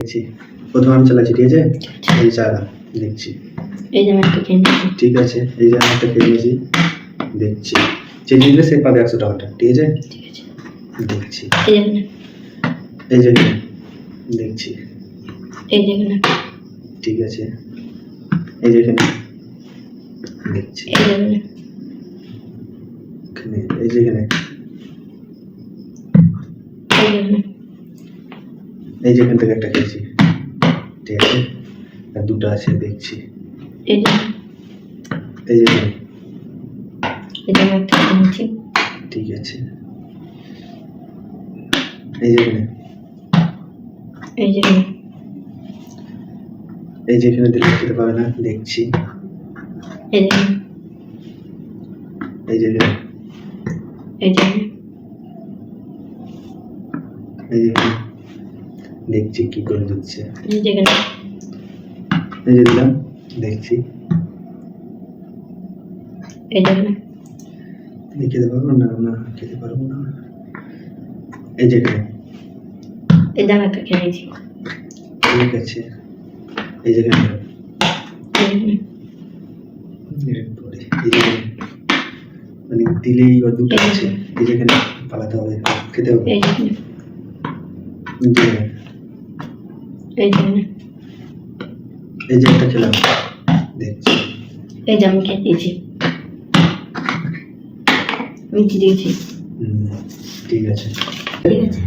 দেখছি। প্রথম আমি চালাচ্ছি ঠিক আছে? এই চালা দেখছি। এই যে আমি একটা কিনে নিয়েছি। ঠিক আছে এই যে আমি একটা খেয়ে নিয়েছি দেখছি। যে জিতলে সে পাবে একশো টাকাটা ঠিক আছে? দেখছি। এই যে। দেখছি। এই যে ঠিক আছে। এই যে দেখছি। এই যে এখানে এখানে এই যে এখানে এই যে এখানে এই যে এখান থেকে একটা খেয়েছি ঠিক আছে? আর দুটো আছে দেখছি। এই যে। এই যে এই যে একটা কিনে ঠিক আছে। এই যে এই যে এই যে এখানে দিলে খেতে পাবে না দেখছি। এই যে। এই যে এই যে। এই যে দেখছি কি করে দিচ্ছে দেখছি। খেতে পারব না না খেতে পারব না। এই এই জায়গাটা মানে দিলেই বা দুটো আছে এই জায়গাটা পালাতে হবে খেতে হবে। এই যে এই যে একটা খেলাম দেখছি এই যে আমি খেয়ে দিয়েছি আমি কি দিয়েছি ঠিক আছে ঠিক আছে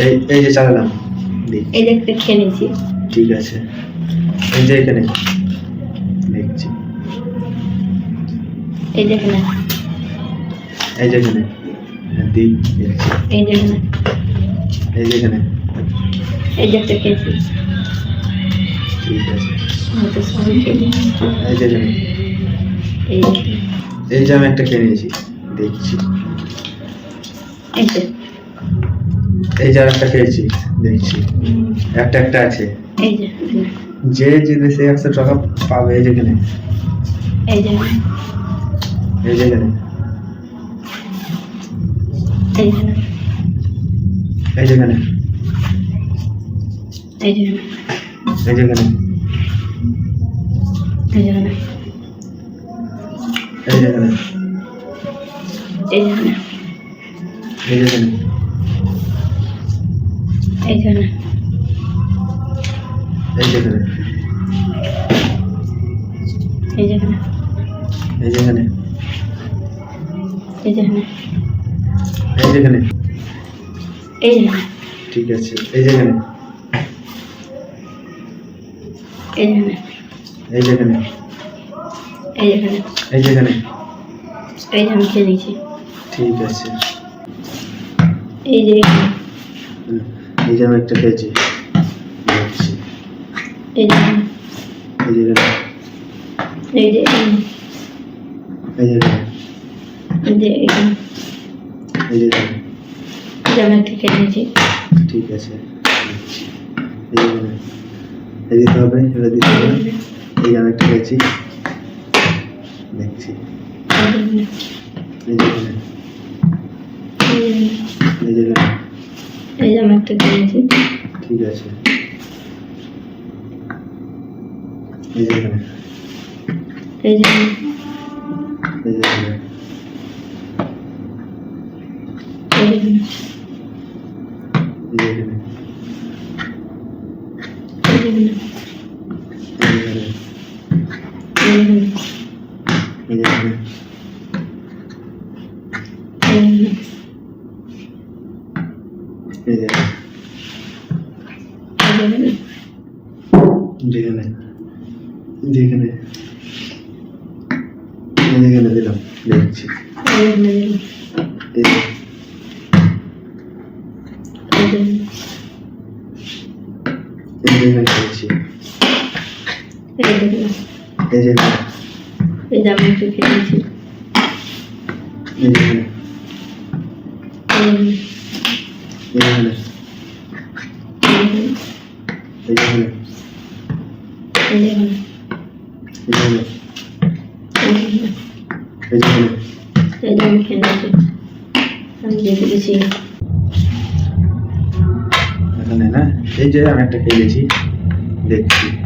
এই এই যে চালালাম এই যে একটা খেয়ে নিয়েছি ঠিক আছে এই যে এখানে দেখছি এই যে এখানে এই যে এখানে হ্যাঁ, দিই দেখছি এই যে এখানে এই যে এখানে ella যে একটা কেজি এই যে আমি একটা খেয়ে নিয়েছি দেখছি। এই যে। একটা খেয়েছি দেখছি। একটা একটা আছে। যে জিতে একশো টাকা পাবে এই যেখানে এই যেখানে এই যেখানে এই যে। এই যেখানে এই যে এখানে। এই যেখানে এই যে এখানে। এই যেখানে এই যে এখানে। এই যেখানে এই যে এখানে। এই যেখানে এই যে এখানে। এই যে এখানে। এই যে ঠিক আছে এই যে এখানে। এই যেখানে এই যেখানে এই যে আমি খেয়ে নিয়েছি ঠিক আছে এই যে এই যে আমি একটা খেয়েছি এই যে এই যে। এই যেখানে এই যে এই যে আমি একটা খেয়ে নিয়েছি ঠিক আছে এই এটা দিতে হবে এটা দিতে হবে। এই যে আমি একটা দেখছি। এই যে এই ঠিক আছে। এই যে ഇതിലും ലഭിച്ചു ഇതിലും ലഭിച്ചു এই যে আমি একটু খেয়েছি এই যে আমি খেয়েছি আমি দেখে গেছি না এই যে আমি একটা খেয়েছি দেখছি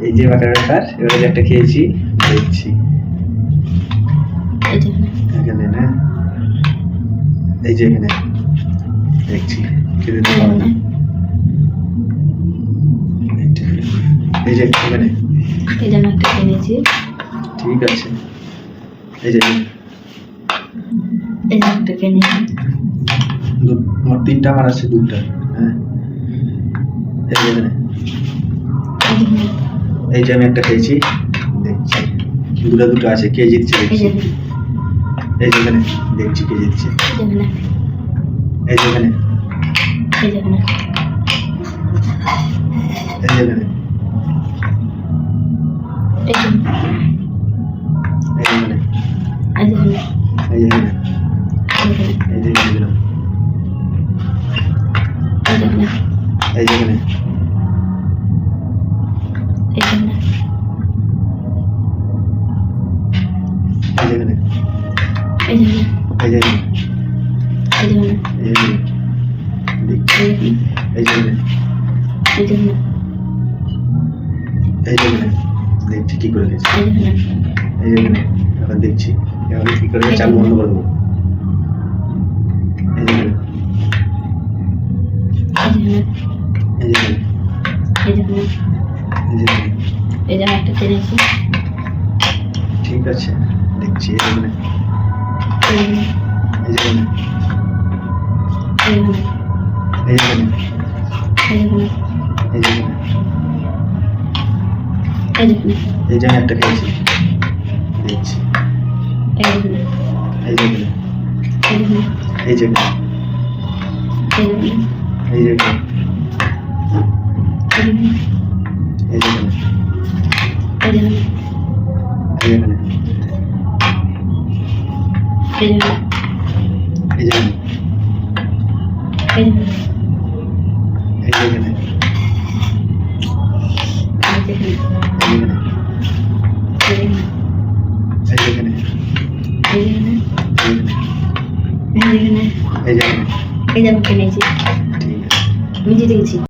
এই যে বাটার ব্যাপার, এবারে একটা খেয়েছি, দেখছি। এখানে না? এই যে এখানে, দেখছি, খেতে তো পারব না এই যে এখানে। এই যে আমি একটা নিয়েছি ঠিক আছে। এই যে এই একটা দু- আমার তিনটা আমার আছে দুটা হ্যাঁ? এই যে আমি একটা খেয়েছি। দেখছি। দুটো দুটো আছে কে জিতছে এই দেখছি এই যে এখানে দেখছি কে জিতছে। এই যে এই যে এই যেখানে দেখছি কি করে গেছে এই যেখানে দেখছি এখন কি করে চাল বন্ধ করে দেবো এই যেখানে এই যে এই ঠিক আছে দেখছি এই এই যে এই যে এই যে এই যে একটা খেয়েছি দেখছি এই যে এই যে এই যে এই যে যাবে কিনেছি আমি জিতে